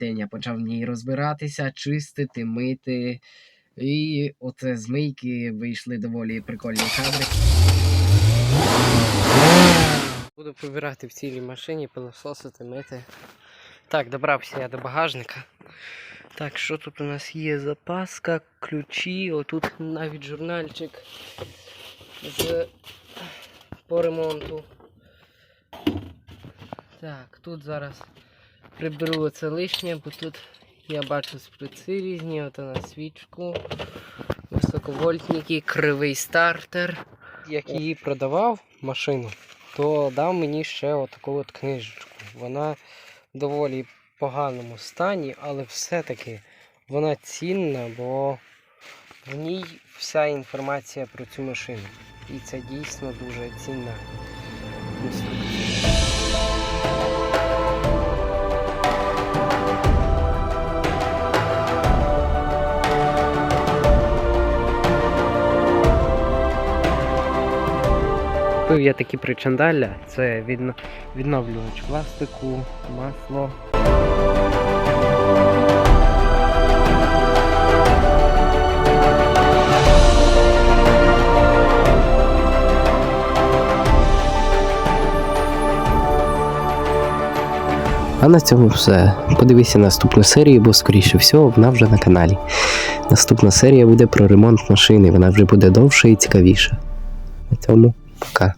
Теня почав в ній розбиратися, чистити, мити. І оце з мийки вийшли доволі прикольні кадри. Буду прибирати в цілій машині, пилососити, мити. Так, добрався я до багажника. Так, що тут у нас є? Запаска, ключі, отут навіть журнальчик з по ремонту. Так, тут зараз приберу оце лишнє, бо тут я бачу сприци різні, от на свічку, високовольтники, кривий стартер. Як її продавав машину, то дав мені ще отаку от книжечку. Вона в доволі поганому стані, але все-таки вона цінна, бо в ній вся інформація про цю машину. І це дійсно дуже цінна інструкція. Купив я такі причандалля, це відно- відновлювач пластику, масло. А на цьому все. Подивися наступну серію, бо скоріше всього вона вже на каналі. Наступна серія буде про ремонт машини, вона вже буде довша і цікавіша. На цьому Пока.